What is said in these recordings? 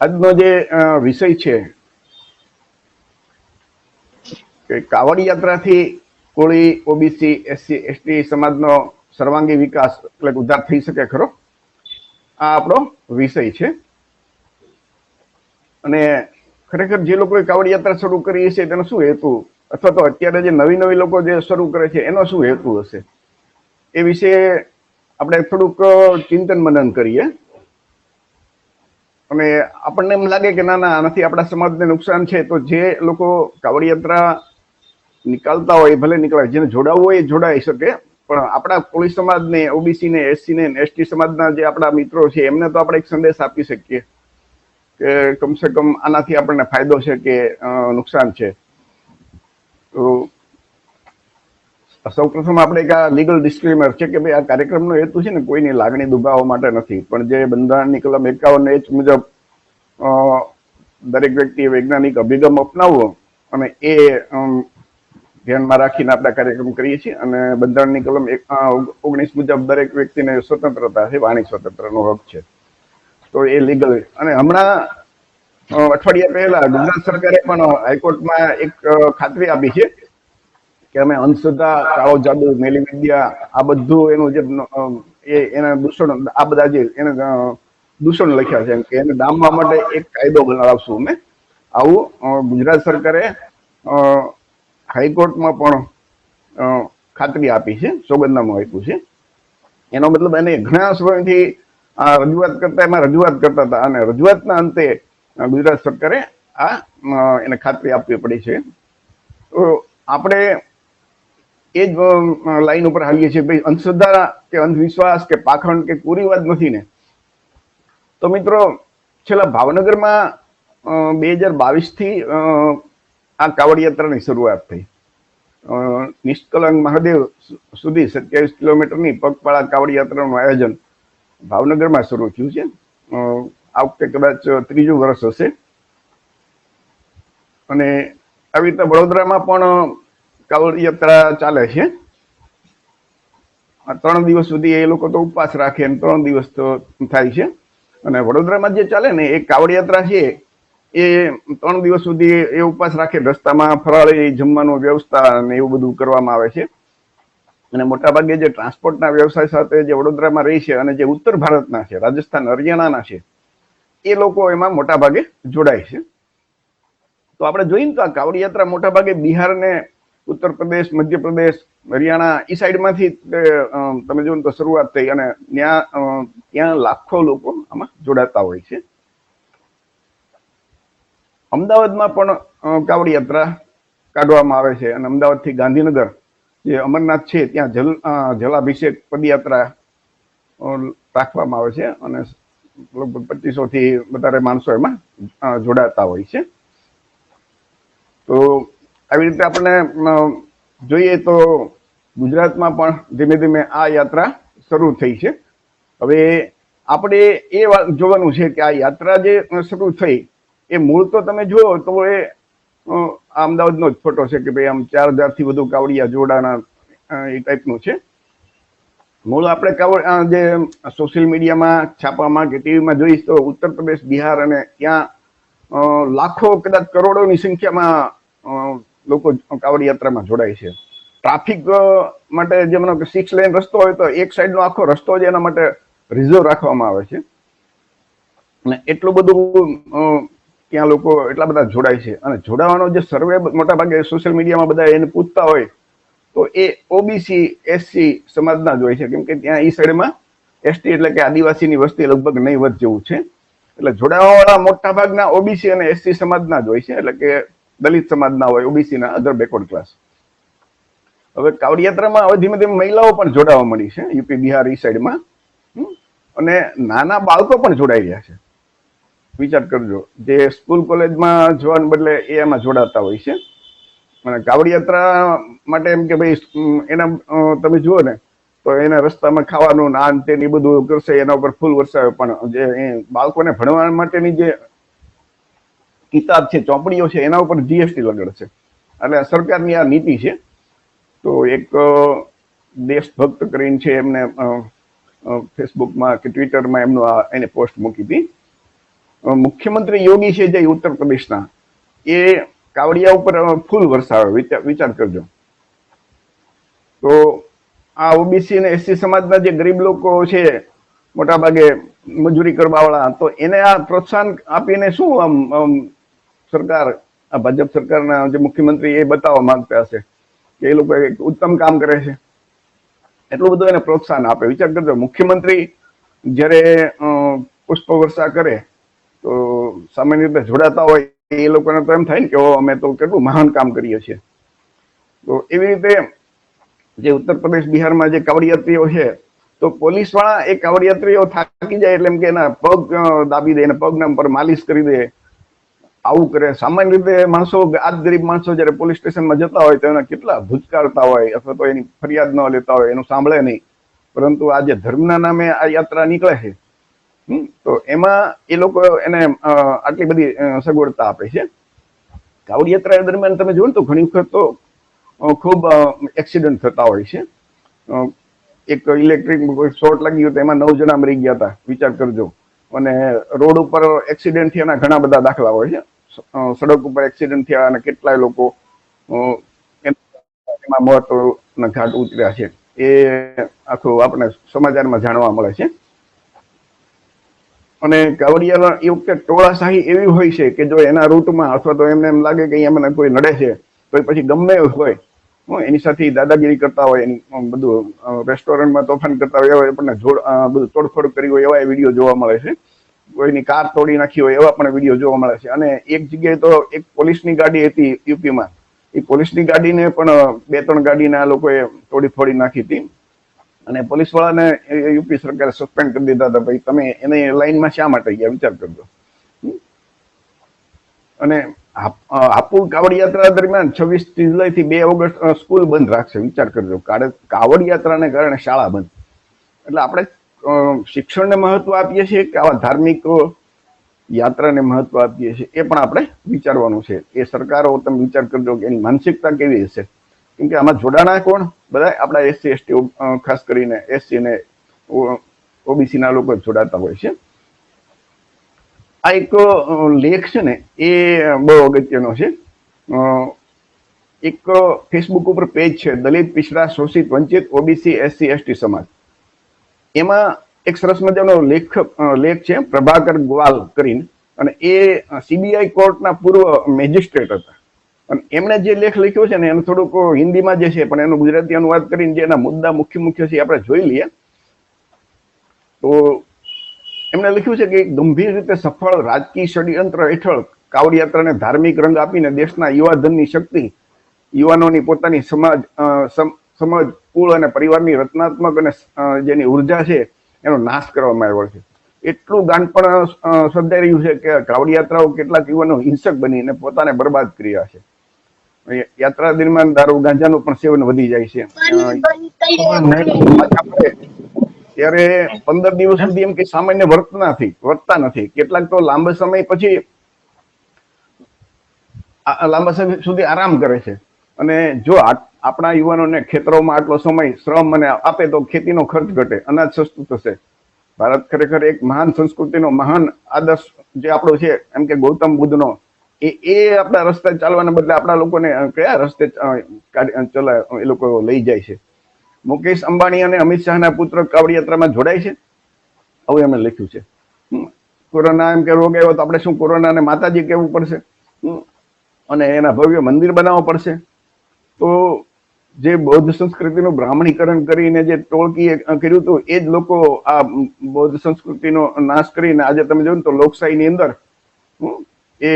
આજનો જે વિષય છે કે કાવડ યાત્રાથી કોળી, ઓબીસી, એસસી, એસટી સમાજનો સર્વાંગી વિકાસ એટલે કે ઉદ્ધાર થઈ શકે ખરો? આ આપણો વિષય છે. અને ખરેખર જે લોકોએ કાવડ યાત્રા શરૂ કરી છે તેનો શું હેતુ? અથવા તો અત્યારે જે નવી નવી લોકો જે શરૂ કરે છે એનો શું હેતુ હશે? એ વિશે આપણે થોડુંક ચિંતન મનન કરીએ. અને આપણને એમ લાગે કે ના ના, આનાથી આપણા સમાજને નુકસાન છે, તો જે લોકો કાવડિયાત્રા નીકળતા હોય, ભલે નીકળાય, જેને જોડાવવું હોય એ જોડાઈ શકે. પણ આપણા કોળી સમાજને ઓબીસી ને એસસી ને એસટી સમાજના જે આપણા મિત્રો છે, એમને તો આપણે એક સંદેશ આપી શકીએ કે કમસે કમ આનાથી આપણને ફાયદો છે કે નુકસાન છે. તો સૌ પ્રથમ આપણે એક આ લીગલ ડિસ્ક્લેમર છે કે ભાઈ આ કાર્યક્રમનો હેતુ છે ને કોઈની લાગણી દુભાવવા માટે નથી. પણ જે બંધારણની કલમ એકાવન એચ મુજબ દરેક વ્યક્તિએ વૈજ્ઞાનિક અભિગમ અપનાવવો અને એ ધ્યાનમાં રાખીને આપણે કાર્યક્રમ કરીએ છીએ અને બંધારણની કલમ ઓગણીસ મુજબ દરેક વ્યક્તિને સ્વતંત્રતા છે, વાણી સ્વતંત્રનો હક છે. તો એ લીગલ અને હમણાં અઠવાડિયા પહેલા ગુજરાત સરકારે પણ હાઈકોર્ટમાં એક ખાતરી આપી છે કે અમે અંધશ્રદ્ધા, કાળો જાદુ, મેલી વિદ્યા, આ બધું એનું જે એ, એના દૂષણ, આ બધા જે એને દૂષણ લખ્યા છે કે એને ડામવા માટે એક કાયદો બનાવશું અમે. આવું ગુજરાત સરકારે હાઈકોર્ટમાં પણ ખાતરી આપી છે, સોગંદનામું આપ્યું છે. એનો મતલબ એને ઘણા સમયથી આ રજૂઆત કરતા, એમાં રજૂઆત કરતા હતા અને રજૂઆતના અંતે ગુજરાત સરકારે આ એને ખાતરી આપવી પડી છે. તો આપણે એ જ લાઈન ઉપર હાલીએ છીએ. ભાઈ, અંધશ્રદ્ધા કે અંધવિશ્વાસ કે પાખંડ કે કુરીવાદ નથી ને. તો મિત્રો, છેલ્લા ભાવનગરમાં બે હજાર બાવીસથી આ કાવડ યાત્રાની શરૂઆત થઈ. નિષ્કલંક મહાદેવ સુધી સત્યાવીસ કિલોમીટરની પગપાળા કાવડ યાત્રાનું આયોજન ભાવનગરમાં શરૂ થયું છે. આ વખતે કદાચ ત્રીજું વર્ષ હશે. અને આવી રીતે વડોદરામાં પણ કાવડ યાત્રા ચાલે છે. ત્રણ દિવસ સુધી એ લોકો તો ઉપવાસ રાખે અને ત્રણ દિવસ તો થાય છે. અને વડોદરામાં જે ચાલે ને એ કાવડ યાત્રા છે, એ ત્રણ દિવસ સુધી એ ઉપવાસ રાખે. રસ્તામાં ફરાળી જમવાનું વ્યવસ્થા અને એવું બધું કરવામાં આવે છે. અને મોટાભાગે જે ટ્રાન્સપોર્ટના વ્યવસાય સાથે જે વડોદરામાં રહી છે અને જે ઉત્તર ભારતના છે, રાજસ્થાન, હરિયાણાના છે, એ લોકો એમાં મોટાભાગે જોડાય છે. તો આપણે જોઈએ તો આ કાવડ યાત્રા મોટાભાગે બિહાર ને ઉત્તર પ્રદેશ મધ્યપ્રદેશ હરિયાણા એ સાઈડમાંથી તમે ને તો શરૂઆત થઈ અને ત્યાં ત્યાં લાખો લોકો આમાં જોડાતા હોય છે. અમદાવાદમાં પણ કાવડ યાત્રા કાઢવામાં આવે છે અને અમદાવાદથી ગાંધીનગર જે અમરનાથ છે, ત્યાં જલ જલાભિષેક પદયાત્રા રાખવામાં આવે છે અને લગભગ પચીસોથી વધારે માણસો એમાં જોડાતા હોય છે. તો આવી રીતે આપણે જોઈએ તો ગુજરાતમાં પણ ધીમે ધીમે આ યાત્રા શરૂ થઈ છે. હવે આપણે એ વાત જોવાનું છે કે આ યાત્રા જે શરૂ થઈ, એ મૂળ તો તમે જુઓ તો એ અમદાવાદનો જ ફોટો છે કે ભાઈ આમ ચાર હજારથી વધુ કાવડિયા જોડાના એ ટાઈપનું છે. મૂળ આપણે કાવડ જે સોશિયલ મીડિયામાં છાપામાં કે ટીવીમાં જોઈશ તો ઉત્તર પ્રદેશ, બિહાર અને ત્યાં લાખો, કદાચ કરોડોની સંખ્યામાં લોકો કાવડ યાત્રામાં જોડાય છે. ટ્રાફિક માટે જે મને સિક્સ લેન રસ્તો હોય તો એક સાઈડનો આખો રસ્તો જ એના માટે રિઝર્વ રાખવામાં આવે છે. અને એટલું બધું ત્યાં લોકો એટલા બધા જોડાય છે. અને જોડાવાનો જે સર્વે મોટા ભાગે સોશિયલ મીડિયામાં બધા એને પૂછતા હોય, તો એ ઓબીસી એસસી સમાજના જ હોય છે. કેમ કે ત્યાં એ સાઈડમાં એસટી એટલે કે આદિવાસીની વસ્તી લગભગ નહીવત જેવું છે. એટલે જોડાવાવાળા મોટા ભાગના ઓબીસી અને એસસી સમાજના જ હોય છે. એટલે કે દલિત સમાજના હોય, ઓબીસીના અધર બેકવર્ડ ક્લાસ હવે કાવડ યાત્રામાં હવે ધીમે ધીમે મહિલાઓ પણ જોડાવા મળી છે, યુપી, બિહાર, ઈ સાઈડમાં. અને નાના બાળકો પણ જોડાઈ રહ્યા છે. વિચાર કરજો, જે સ્કૂલ કોલેજમાં જવાને બદલે એ એમાં જોડાતા હોય છે. અને કાવડ યાત્રા માટે એમ કે ભાઈ એના તમે જુઓ ને, તો એના રસ્તામાં ખાવાનું નાન તે એ બધું કરશે, એના ઉપર ફૂલ વરસાવે પણ જે બાળકોને ભણવા માટેની જે કિતાબ છે, ચોપડીઓ છે, એના ઉપર જીએસટી લગાડશે એટલે સરકારની આ નીતિ છે. તો એક દેશભક્ત કરીને છે એમને ફેસબુકમાં કે ટ્વિટરમાં એમનું આ, એને પોસ્ટ મૂકી હતી. મુખ્યમંત્રી યોગી છે જે ઉત્તર પ્રદેશના એ કાવડિયા ઉપર ફૂલ વરસાવે, વિચાર કરજો. તો આ ઓબીસી અને એસસી સમાજના જે ગરીબ લોકો છે મોટા ભાગે મજૂરી કરવા વાળા તો એને આ પ્રોત્સાહન આપીને શું આમ સરકાર, આ ભાજપ સરકારના જે મુખ્યમંત્રી એ બતાવવા માંગતા હશે કે એ લોકો એક ઉત્તમ કામ કરે છે. એટલું બધું એને પ્રોત્સાહન આપે. વિચાર કરજો, મુખ્યમંત્રી જ્યારે પુષ્પ વર્ષા કરે, તો સામાન્ય રીતે જોડાતા હોય, એ લોકોને તો એમ થાય ને કે અમે તો કેટલું મહાન કામ કરીએ છીએ. તો એવી રીતે જે ઉત્તર પ્રદેશ બિહારમાં જે કાવડિયાત્રીઓ છે, તો પોલીસવાળા એ કાવડિયાત્રીઓ થાકી જાય એટલે એમ કે એના પગ દાબી દે, એના પગના પર માલિશ કરી દે. આવું કરે. સામાન્ય રીતે માણસો આ જ ગરીબ માણસો જયારે પોલીસ સ્ટેશનમાં જતા હોય તો એના કેટલા ભૂચકારતા હોય અથવા તો એની ફરિયાદ ન લેતા હોય, એનું સાંભળે નહીં. પરંતુ આ જે ધર્મના નામે આ યાત્રા નીકળે છે તો એમાં એ લોકો એને આટલી બધી સગવડતા આપે છે. કાવડ યાત્રા દરમિયાન તમે જોયું તો ઘણી વખત તો ખૂબ એક્સિડન્ટ થતા હોય છે. એક ઇલેક્ટ્રિક શોર્ટ ગયો તો એમાં નવ જણા મરી ગયા હતા. વિચાર કરજો. અને રોડ ઉપર એક્સિડન્ટ એના ઘણા બધા દાખલા હોય છે. સડક ઉપર એક્સિડન્ટ થયા અને કેટલાય લોકો એમાં મહત્વના ઘાટ ઉતર્યા છે. એ આખું આપણે સમાચારમાં જાણવા મળે છે. અને કાવડિયા એ વખતે ટોળાશાહી એવી હોય છે કે જો એના રૂટમાં અથવા તો એમને એમ લાગે કે અહીંયા મને કોઈ નડે છે તો પછી ગમે હોય એની સાથે દાદાગીરી કરતા હોય, એની બધું રેસ્ટોરન્ટમાં તોફાન કરતા હોય, એવા આપણને જોડ બધું તોડફોડ કરી હોય એવા વીડિયો જોવા મળે છે. કોઈની કાર તોડી નાખી હોય એવા પણ વીડિયો જોવા મળે છે. અને એક જગ્યાએ તો એક પોલીસની ગાડી હતી યુપીમાં. એ પોલીસની ગાડીને પણ બે ત્રણ ગાડીને આ લોકોએ તોડી ફોડી નાખી હતી. અને પોલીસ વાળાને યુપી સરકારે સસ્પેન્ડ કરી દીધા હતા. ભાઈ, તમે એને લાઈનમાં શા માટે ગયા? વિચાર કરજો. અને હાપ- હાપુર કાવડ યાત્રા દરમિયાન છવ્વીસ જુલાઈ થી બે ઓગસ્ટ સ્કૂલ બંધ રાખશે. વિચાર કરજો. કાવડ યાત્રાને કારણે શાળા બંધ. એટલે આપણે શિક્ષણને મહત્વ આપીએ છીએ કે આવા ધાર્મિક યાત્રાને મહત્વ આપીએ છીએ એ પણ આપણે વિચારવાનું છે. એ સરકારો, તમે વિચાર કરજો કે એની માનસિકતા કેવી હશે? કેમ કે આમાં જોડાણા કોણ? બધા આપણા એસસી, એસટી ખાસ કરીને એસસી ને ઓબીસી ના લોકો જોડાતા હોય છે. આ એક લેખ છે ને, એ બહુ અગત્યનો છે. એક ફેસબુક ઉપર પેજ છે, દલિત, પિછડા, શોષિત, વંચિત, ઓબીસી, એસસી, એસટી સમાજ. એમાં એક સરસ મજાનો લેખ લેખ છે, પ્રભાકર ગ્વાલ કરીને. અને એ સીબીઆઈ કોર્ટના પૂર્વ મેજિસ્ટ્રેટ હતા. અને એમણે જે લેખ લખ્યો છે ને, એનું થોડુંક હિન્દીમાં જે છે, પણ એનું ગુજરાતી અનુવાદ કરીને જે એના મુદ્દા મુખ્ય મુખ્ય છે આપણે જોઈ લઈએ. તો એમણે લખ્યું છે કે ગંભીર રીતે સફળ રાજકીય ષડયંત્ર હેઠળ કાવડ યાત્રાને ધાર્મિક રંગ આપીને દેશના યુવાધનની શક્તિ, યુવાનોની પોતાની સમાજ સમજ, કુળ અને પરિવારની રચનાત્મક અને જેની ઊર્જા છે, એનો નાશ કરવામાં આવ્યો છે. એટલું ગાન પણ સર્જાઈ રહ્યું છે કે કાવડ યાત્રાઓ કેટલાક યુવાનો હિંસક બનીને પોતાને બરબાદ કરી રહ્યા છે યાત્રા દરમિયાન દારૂ ગાંજાનું પણ સેવન વધી જાય છે. ત્યારે પંદર દિવસ સુધી એમ કે સામાન્ય વર્તના નથી, વર્તતા નથી. કેટલાક તો લાંબા સમય પછી લાંબા સમય સુધી આરામ કરે છે. અને જો આપણા યુવાનોને ખેતરોમાં આટલો સમય, શ્રમ અને આપે તો ખેતીનો ખર્ચ ઘટે, અનાજ સસ્તું થશે. ભારત ખરેખર એક મહાન સંસ્કૃતિનો મહાન આદર્શ જે આપણો છે, એમ કે ગૌતમ બુદ્ધનો, એ એ આપણા રસ્તે ચાલવાના બદલે આપણા લોકોને કયા રસ્તે ચલા એ લોકો લઈ જાય છે. મુકેશ અંબાણી અને અમિત શાહના પુત્ર કાવડ યાત્રામાં જોડાય છે? આવું એમણે લખ્યું છે. કોરોના એમ કે રોગ આવ્યો તો આપણે શું કોરોનાને માતાજી કહેવું પડશે? અને એના ભવ્ય મંદિર બનાવવું પડશે? તો જે બૌદ્ધ સંસ્કૃતિનું બ્રાહ્મણીકરણ કરીને જે ટોળકીએ કર્યું હતું, એ જ લોકો આ બૌદ્ધ સંસ્કૃતિનો નાશ કરીને આજે તમે જોયું તો લોકશાહીની અંદર એ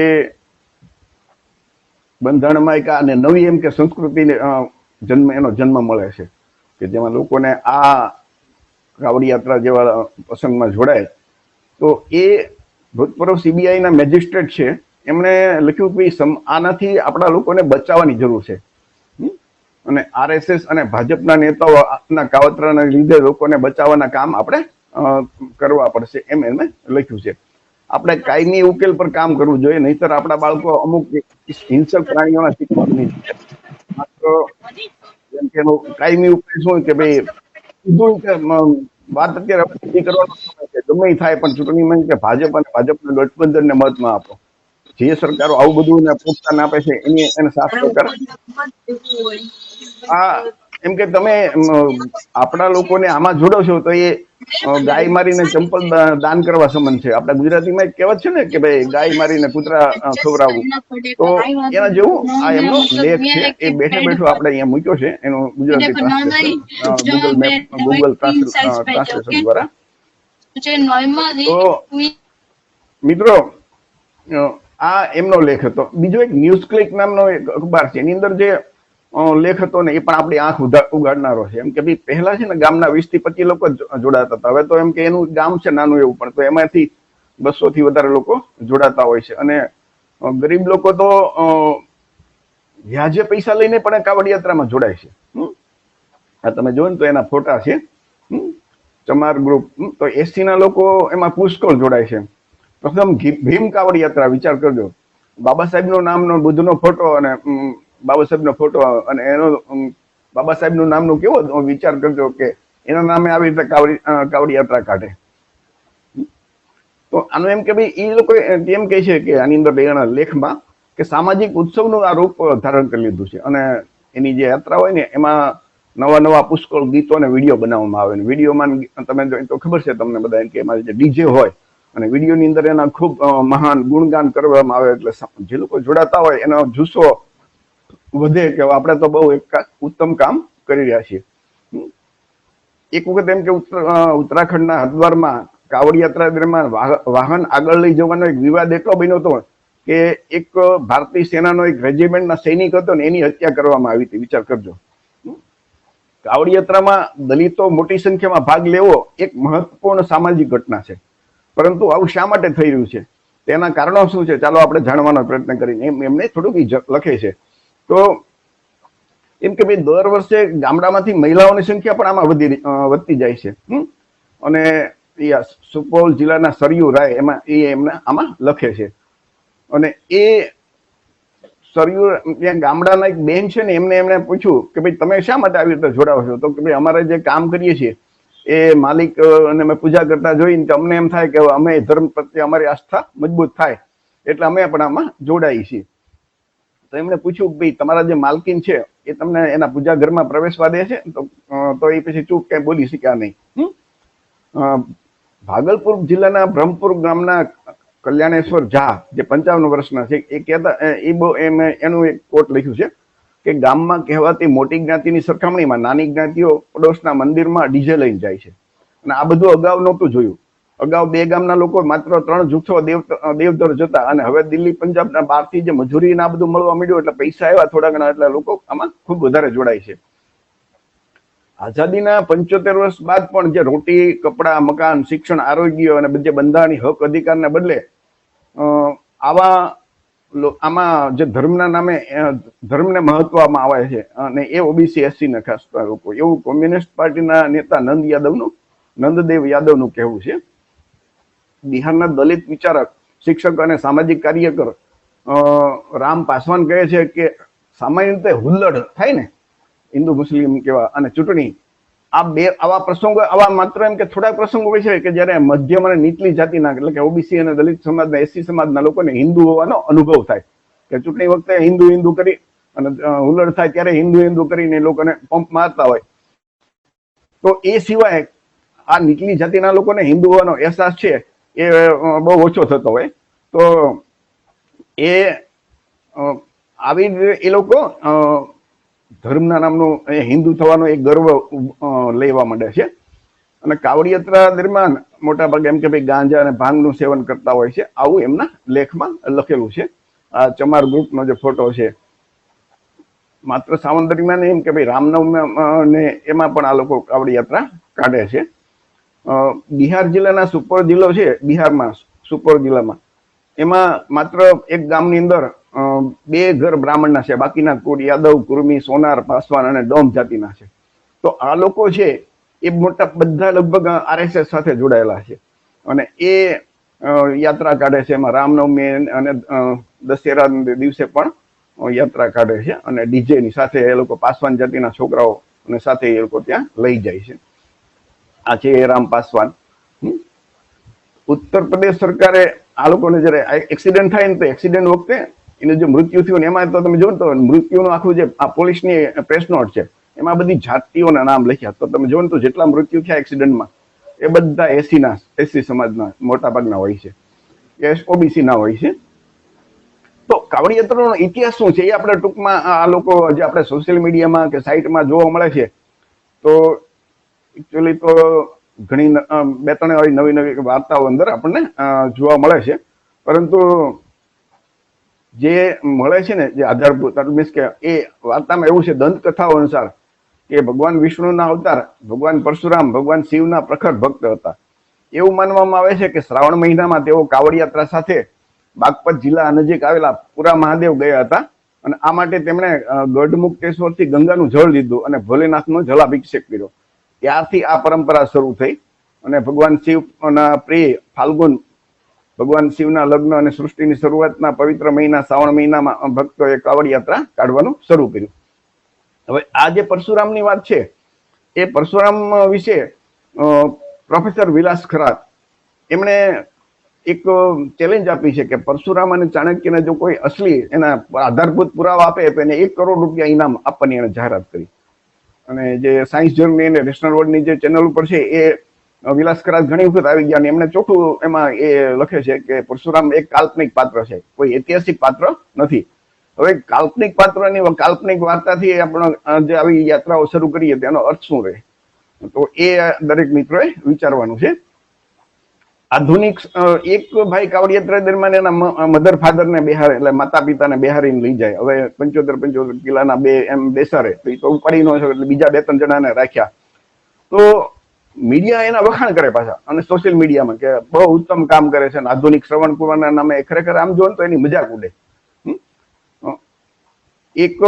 બંધારણમાં એક અને નવી એમ કે સંસ્કૃતિને જન્મ, એનો જન્મ મળે છે કે જેમાં લોકોને આ કાવડ યાત્રા જેવા પ્રસંગમાં જોડાય તો એ ભૂતપૂર્વ સીબીઆઈના મેજિસ્ટ્રેટ છે, એમણે લખ્યું કે આનાથી આપણા લોકોને બચાવવાની જરૂર છે? અને આરએસએસ અને ભાજપના નેતાઓના કાવતરાને લીધે લોકોને બચાવવાના કામ આપણે કરવા પડશે એમ એમને લખ્યું છે. આપણે કાયમી ઉકેલ પર કામ કરવું જોઈએ, નહીતર આપણા બાળકો અમુક હિંસક પ્રાણીઓના શીખવાનું માત્ર જેમ કે કાયમી ઉકેલ શું કે ભાઈ, સીધું વાત અત્યારે કરવાનો સમય છે, ગમે થાય, પણ ચૂંટણીમાં કે ભાજપ અને ભાજપના ગઠબંધનને મહત્વ આપો. જે સરકારો આવું બધું ને પ્રોત્સાહન આપે છે એની એને સાફ કરે. આ એમ કે તમે આપણા લોકોને આમાં જોડો છો તો એ ગાય મારીને ચંપલ દાન કરવા સંબંધ છે. આપણા ગુજરાતીમાં એક કહેવત છે ને કે ભાઈ ગાય મારીને કૂતરા ખવડાવવું. તો એના જેવું આ એમનો લેખ છે. એ બેઠે બેઠો આપણે અહીંયા મૂક્યો છે. એનો Gujarati translation Google map Google translation દ્વારા. તો મિત્રો આ એમનો લેખ હતો. બીજો એક ન્યૂઝ ક્લિક નામનો એક અખબાર છે. એની અંદર જે લેખ હતો ને, એ પણ આપણી આંખ ઉગાડનારો છે. એમ કે ભાઈ પહેલા છે ને ગામના વીસથી પચીસ લોકો જોડાતા હતા. હવે તો એમ કે એનું ગામ છે નાનું એવું, પણ તો એમાંથી બસો થી વધારે લોકો જોડાતા હોય છે. અને ગરીબ લોકો તો વ્યાજે પૈસા લઈને પણ કાવડ યાત્રામાં જોડાય છે. આ તમે જોવો ને તો એના ફોટા છે. ચમાર ગ્રુપ. તો એસી ના લોકો એમાં પુષ્કળ જોડાય છે. પ્રથમ ભીમ કાવડ યાત્રા, વિચાર કરજો. બાબા સાહેબનો નામનો બુદ્ધનો ફોટો અને બાબા સાહેબનો ફોટો અને એનો બાબા સાહેબનું નામનું કેવો વિચાર કરજો કે એના નામે આવી રીતે કાવડી કાવડ યાત્રા કાઢે. તો આનું એમ કે ભાઈ એ લોકો એમ કહે છે કે આની અંદર એના લેખમાં કે સામાજિક ઉત્સવનું આ રૂપ ધારણ કરી લીધું છે. અને એની જે યાત્રા હોય ને, એમાં નવા નવા પુષ્કળ ગીતો અને વીડિયો બનાવવામાં આવે વિડીયોમાં, તમે તો ખબર છે તમને બધા કે એમાં જે ડીજે હોય અને વિડીયોની અંદર એના ખૂબ મહાન ગુણગાન કરવામાં આવે એટલે જે લોકો જોડાતા હોય એનો જુસ્સો વધે કે આપણે તો બહુ એક ઉત્તમ કામ કરી રહ્યા છીએ. એક વખત એમ કે ઉત્તરાખંડના હરિદ્વારમાં કાવડ યાત્રા દરમિયાન વાહન આગળ લઈ જવાનો એક વિવાદ એટલો બન્યો હતો કે એક ભારતીય સેનાનો એક રેજિમેન્ટના સૈનિક હતો ને એની હત્યા કરવામાં આવી હતી. વિચાર કરજો. કાવડ યાત્રામાં દલિતો મોટી સંખ્યામાં ભાગ લેવો એક મહત્વપૂર્ણ સામાજિક ઘટના છે. પરંતુ આવું શા માટે થઈ રહ્યું છે? તેના કારણો શું છે? ચાલો આપણે જાણવાનો પ્રયત્ન કરીને. એમ એમને થોડુંક લખે છે. તો એમ કે ભાઈ, દર વર્ષે ગામડામાંથી મહિલાઓની સંખ્યા પણ આમાં વધી વધતી જાય છે? અને સુપૌલ જિલ્લાના સરયુ રાય એમાં એ એમને આમાં લખે છે. અને એ સરયુ ત્યાં ગામડાના એક બેન છે ને, એમને એમને પૂછ્યું કે ભાઈ, તમે શા માટે આવી રીતે જોડાવો છો? તો કે ભાઈ, અમારે જે કામ કરીએ છીએ એ માલિક અને અમે પૂજા કરતા જોઈને કે અમને એમ થાય કે અમે ધર્મ પ્રત્યે અમારી આસ્થા મજબૂત થાય. એટલે અમે પણ આમાં જોડાઈ છીએ. તો એમણે પૂછ્યું ભાઈ તમારા જે માલકીન છે, એ તમને એના પૂજા ઘરમાં પ્રવેશવા દે છે? તો તો એ પછી ચૂપ કઈ બોલી શક્યા નહીં. ભાગલપુર જિલ્લાના બ્રહ્મપુર ગામના કલ્યાણેશ્વર ઝા, જે પંચાવન વર્ષના છે, એ કહેતા એ બહુ એમ, એનું એક કોટ લખ્યું છે. કે ગામમાં કહેવાતી મોટી જ્ઞાતિની સરખામણીમાં નાની જ્ઞાતિઓ પડોશના મંદિરમાં ડીજે લઈને જાય છે. અને આ બધું અગાઉ નહોતું જોયું. અગાઉ બે ગામના લોકો માત્ર ત્રણ જૂથો દેવ દેવધર જતા અને હવે દિલ્હી, પંજાબના બહારથી જે મજૂરી આ બધું મળવા મળ્યું એટલે પૈસા આવ્યા થોડા ઘણા એટલે લોકો આમાં ખૂબ વધારે જોડાય છે. આઝાદીના પંચોતેર વર્ષ બાદ પણ જે રોટી, કપડા, મકાન, શિક્ષણ, આરોગ્ય અને જે બંધારણની હક અધિકારને બદલે આવા આમાં જે ધર્મના નામે ધર્મને મહત્વમાં આવે છે, અને એ ઓબીસી એસસી ના ખાસ લોકો. એવું કોમ્યુનિસ્ટ પાર્ટીના નેતા નંદ યાદવનું, નંદદેવ યાદવનું કહેવું છે. બિહારના દલિત વિચારક, શિક્ષક અને સામાજિક કાર્યકર રામ પાસવાન કહે છે કે સામાન્ય રીતે હુલ્લડ થાય ને, હિન્દુ મુસ્લિમ કેવા, અને ચૂંટણી આ બે આવા પ્રસંગો આવા માત્ર એમ કે થોડા પ્રસંગો હોય છે કે જ્યારે મધ્યમ અને નીચલી જાતિના એટલે કે ઓબીસી અને દલિત સમાજના એસસી સમાજના લોકોને હિન્દુ હોવાનો અનુભવ થાય. કે ચૂંટણી વખતે હિન્દુ હિન્દુ કરી અને હુલડ થાય ત્યારે હિન્દુ હિન્દુ કરીને લોકોને પંપ મારતા હોય. તો એ સિવાય આ નીચલી જાતિના લોકોને હિન્દુ હોવાનો અહેસાસ છે એ બહુ ઓછો થતો હોય. તો એ આવી એ લોકો અ, ધર્મના નામનો હિન્દુ થવાનો એક ગર્વ લેવા માંડે છે. અને કાવડ યાત્રા દરમિયાન મોટા ભાગે એમ કે ભાઈ ગાંજા અને ભાંગનું સેવન કરતા હોય છે. આવું એમના લેખમાં લખેલું છે. આ ચમાર ગ્રુપનો જે ફોટો છે, માત્ર સાવન દરમિયાન એમ કે ભાઈ રામનવમી ને એમાં પણ આ લોકો કાવડ યાત્રા કાઢે છે. બિહાર જિલ્લાના સુપર જિલ્લો છે, બિહારમાં સુપર જિલ્લામાં. એમાં માત્ર એક ગામની અંદર બે ઘર બ્રાહ્મણના છે, બાકીના કુળ યાદવ, કુર્મી, સોનાર, પાસવાન અને ડોમ જાતિના છે. તો આ લોકો છે, એ મોટા બધા લગભગ આરએસએસ સાથે જોડાયેલા છે. અને એ યાત્રા કાઢે છે, એમાં રામનવમી અને દશેરા દિવસે પણ યાત્રા કાઢે છે અને ડીજેની સાથે એ લોકો પાસવાન જાતિના છોકરાઓ અને સાથે એ લોકો ત્યાં લઈ જાય છે. આ છે રામ પાસવાન. ઉત્તર પ્રદેશ સરકારે આ લોકોને જયારે એક્સિડન્ટ થાય ને તો એક્સિડન્ટ વખતે એને જે મૃત્યુ થયું એમાં તો તમે ને તો મૃત્યુનું આખું જે આ પોલીસની પ્રેસ નોટ છે, એમાં બધી જાતિઓના નામ લખ્યા. તો તમે જોવો ને તો જેટલા મૃત્યુ થયા એક્સિડન્ટમાં, એ બધા એસીના, એસી સમાજના મોટા ભાગના હોય છે. એ ઓબીસી ના હોય છે. તો કાવડી ઇતિહાસ શું છે એ આપણે ટૂંકમાં આ લોકો જે આપણે સોશિયલ મીડિયામાં કે સાઇટમાં જોવા મળે છે, તો એકચ્યુઅલી તો ઘણી બે ત્રણ નવી નવી વાર્તાઓ અંદર આપણને જોવા મળે છે. પરંતુ જે મળે છે ને, જે આધારભૂત મીન્સ કે એ વાર્તામાં એવું છે, દંતકથાઓ અનુસાર કે ભગવાન વિષ્ણુના અવતાર, ભગવાન પરશુરામ, ભગવાન શિવના પ્રખર ભક્ત હતા. એવું માનવામાં આવે છે કે શ્રાવણ મહિનામાં તેઓ કાવડ યાત્રા સાથે બાગપત જિલ્લા નજીક આવેલા પુરા મહાદેવ ગયા હતા અને આ માટે તેમણે ગઢમુક્તેશ્વરથી ગંગાનું જળ લીધું અને ભોલેનાથનો જલાભિષેક કર્યો. ત્યારથી આ પરંપરા શરૂ થઈ અને ભગવાન શિવના પ્રિય ફાલ્ગુન ભગવાન શિવના લગ્ન અને સૃષ્ટિની શરૂઆતના પવિત્ર મહિના, શ્રાવણ મહિનામાં ભક્તોએ કાવડ યાત્રા કાઢવાનું શરૂ કર્યું. હવે આ જે પરશુરામની વાત છે, એ પરશુરામ વિશે પ્રોફેસર વિલાસ ખરાત એમણે એક ચેલેન્જ આપી છે કે પરશુરામ અને ચાણક્યને જો કોઈ અસલી એના આધારભૂત પુરાવા આપે, તો એને એક કરોડ રૂપિયા ઇનામ આપવાની એને જાહેરાત કરી. અને જે સાયન્સ જર્ની અને નેશનલ વર્લ્ડની જે ચેનલ ઉપર છે, એ વિલાસ કરાજ ઘણી વખત આવી ગયા એમણે ચોખ્ખું એમાં એ લખે છે કે પરશુરામ એક કાલ્પનિક પાત્ર છે. કોઈ ઐતિહાસિક પાત્ર નથી. હવે કાલ્પનિક પાત્રની કાલ્પનિક વાર્તાથી આપણે જે આવી યાત્રાઓ શરૂ કરીએ તેનો અર્થ શું રહે? તો એ દરેક મિત્રોએ વિચારવાનું છે. આધુનિક એક ભાઈ કાવડિયાત્રા દરમિયાન એના મધર ફાધરને બેહારે, એટલે માતા પિતાને બેહારીને લઈ જાય. હવે પંચોતેર પંચોતેર કિલ્લાના બે, એમ બેસારે તો એ તો ઉપાડી ન શકે, એટલે બીજા બે ત્રણ જણાને રાખ્યા. તો મીડિયા એના વખાણ કરે પાછા. અને સોશિયલ મીડિયામાં કે બહુ ઉત્તમ કામ કરે છે આધુનિક શ્રવણ કુમારના નામે ખરેખર આમ જોવો તો એની મજાક ઉડે. એક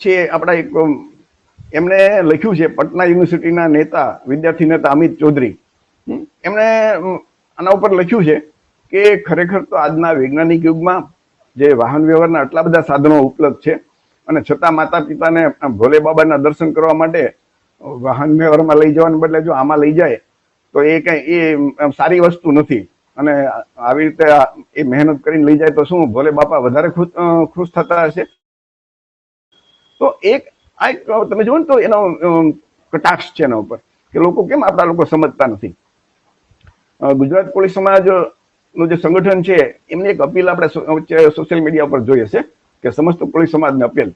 છે આપણા એક એમણે લખ્યું છે પટના યુનિવર્સિટીના નેતા, વિદ્યાર્થી નેતા અમિત ચૌધરી. એમણે આના ઉપર લખ્યું છે કે ખરેખર તો આજના વૈજ્ઞાનિક યુગમાં જે વાહન વ્યવહારના આટલા બધા સાધનો ઉપલબ્ધ છે અને છતાં માતા પિતાને ભોલે બાબાના દર્શન કરવા માટે વાહન વ્યવહારમાં લઈ જવાને બદલે જો આમાં લઈ જાય, તો એ કઈ, એ સારી વસ્તુ નથી. અને આવી રીતે એ મહેનત કરીને લઈ જાય તો શું, ભોલે બાપા વધારે ખુશ થતા હશે. તો એક, આ એક તમે જુઓ ને તો એનો કટાક્ષ છે એના ઉપર, કે લોકો કેમ આપણા લોકો સમજતા નથી. ગુજરાત કોળી સમાજનું જે સંગઠન છે, એમની એક અપીલ આપણે સોશિયલ મીડિયા ઉપર જોઈએ છે કે સમસ્ત કોળી સમાજને અપીલ.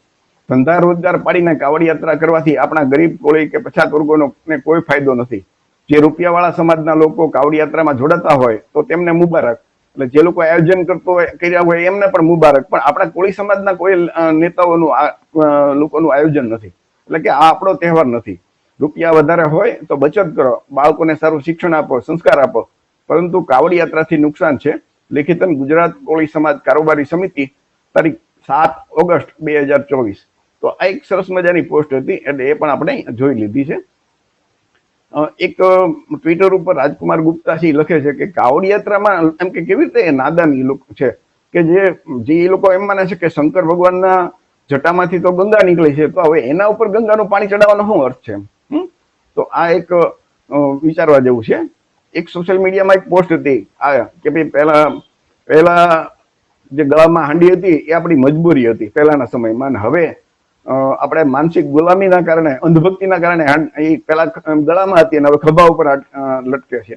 ધંધા રોજગાર પાડીને કાવડ યાત્રા કરવાથી આપણા ગરીબ કોળી કે પછાત વર્ગોનો કોઈ ફાયદો નથી. જે રૂપિયાવાળા સમાજના લોકો કાવડ યાત્રામાં જોડાતા હોય તો તેમને મુબારક. એટલે જે લોકો આયોજન કરતો હોય, કર્યા હોય એમને પણ મુબારક. પણ આપણા કોળી સમાજના કોઈ નેતાઓનું લોકોનું આયોજન નથી. એટલે કે આ આપણો તહેવાર નથી. રૂપિયા વધારે હોય તો બચત કરો. બાળકોને સારું શિક્ષણ આપો, સંસ્કાર આપો. પરંતુ કાવડ યાત્રાથી નુકસાન છે. લેખિતન ગુજરાત કોળી સમાજ કારોબારી સમિતિ તારીખ સાત ઓગસ્ટ બે હજાર ચોવીસ. તો આ એક સરસ મજાની પોસ્ટ હતી એટલે એ પણ આપણે જોઈ લીધી છે. એક ટ્વિટર ઉપર રાજકુમાર ગુપ્તાસિંહ લખે છે કે કાવડ યાત્રામાં એમ કે કેવી રીતે નાદાન એ લોકો છે કે જે જે એ લોકો એમ માને છે કે શંકર ભગવાનના જટામાંથી તો ગંગા નીકળી છે, તો હવે એના ઉપર ગંગાનું પાણી ચડાવવાનો શું અર્થ છે? તો આ એક વિચારવા જેવું છે. એક સોશિયલ મીડિયામાં એક પોસ્ટ હતી, આ કે ભાઈ પહેલા પહેલા જે ગળામાં હાંડી હતી એ આપણી મજબૂરી હતી પહેલાના સમયમાં, અને હવે આપણે માનસિક ગુલામીના કારણે, અંધભક્તિના કારણે એ પેલા ગળામાં હતી અને હવે ખભા ઉપર લટક્યો લટકે છે.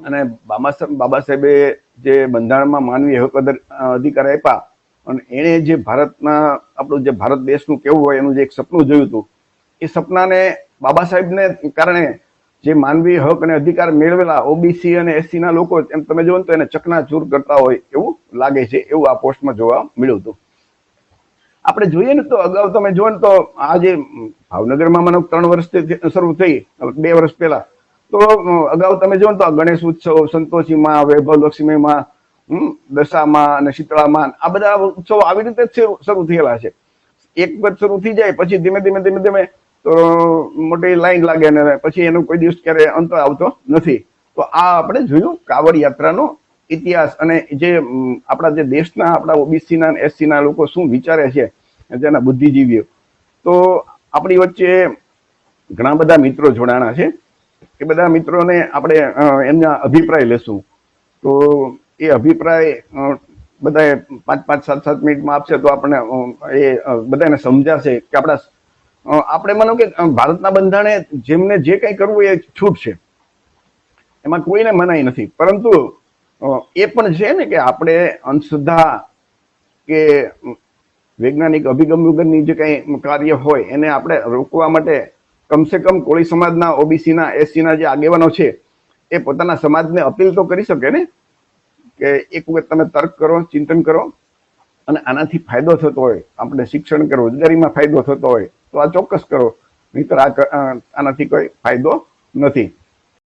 અને બાબા બાબા સાહેબે જે બંધારણમાં માનવી હક અધિકાર આપ્યા અને એણે જે ભારતના, આપણું જે ભારત દેશનું કેવું હોય એનું જે એક સપનું જોયું હતું, એ સપનાને બાબા સાહેબને કારણે જે માનવી હક અને અધિકાર મેળવેલા ઓબીસી અને એસસીના લોકો, એમ તમે જોવો તો એને ચકનાચૂર કરતા હોય એવું લાગે છે, એવું આ પોસ્ટમાં જોવા મળ્યું હતું. આપણે જોઈએ ને તો અગાઉ તમે જુઓ ને તો આ જે ભાવનગરમાં મને ત્રણ વર્ષથી શરૂ થઈ બે વર્ષ પહેલા. તો અગાઉ તમે જુઓ ને તો ગણેશ ઉત્સવ સંતોષીમાં વૈભવ લક્ષ્મીમાં દશામાં અને શીતળામાં આ બધા ઉત્સવો આવી રીતે જ શરૂ થયેલા છે. એક વખત શરૂ થઈ જાય, પછી ધીમે ધીમે ધીમે ધીમે, તો મોટી લાઈન લાગે ને, પછી એનો કોઈ દિવસ ક્યારે અંત આવતો નથી. તો આ આપણે જોયું કાવડ યાત્રાનો ઇતિહાસ અને જે આપણા જે દેશના, આપણા ઓબીસી ના એસસી ના લોકો શું વિચારે છે જેના બુદ્ધિજીવીઓ. તો આપણી વચ્ચે ઘણા બધા મિત્રો જોડાણા છે. એ બધા મિત્રોને આપણે એમના અભિપ્રાય લેશું. તો એ અભિપ્રાય બધા પાંચ પાંચ, સાત સાત મિનિટમાં આપશે તો આપણને એ બધાને સમજાશે કે આપણા આપણે માનો કે ભારતના બંધારણે જેમને જે કંઈ કરવું એ છૂટ છે એમાં કોઈને મનાઈ નથી. પરંતુ એ પણ છે ને કે આપણે અંધશ્રદ્ધા કે વૈજ્ઞાનિક અભિગમ વગરની જે કંઈ કાર્ય હોય એને આપણે રોકવા માટે કમસે કમ કોળી સમાજના, ઓબીસીના, એસસીના જે આગેવાનો છે, એ પોતાના સમાજને અપીલ તો કરી શકે ને? કે એક વખત તમે તર્ક કરો, ચિંતન કરો, અને આનાથી ફાયદો થતો હોય, આપણે શિક્ષણ કે રોજગારીમાં ફાયદો થતો હોય, તો આ ચોક્કસ કરો. નહીતર આ આનાથી કોઈ ફાયદો નથી.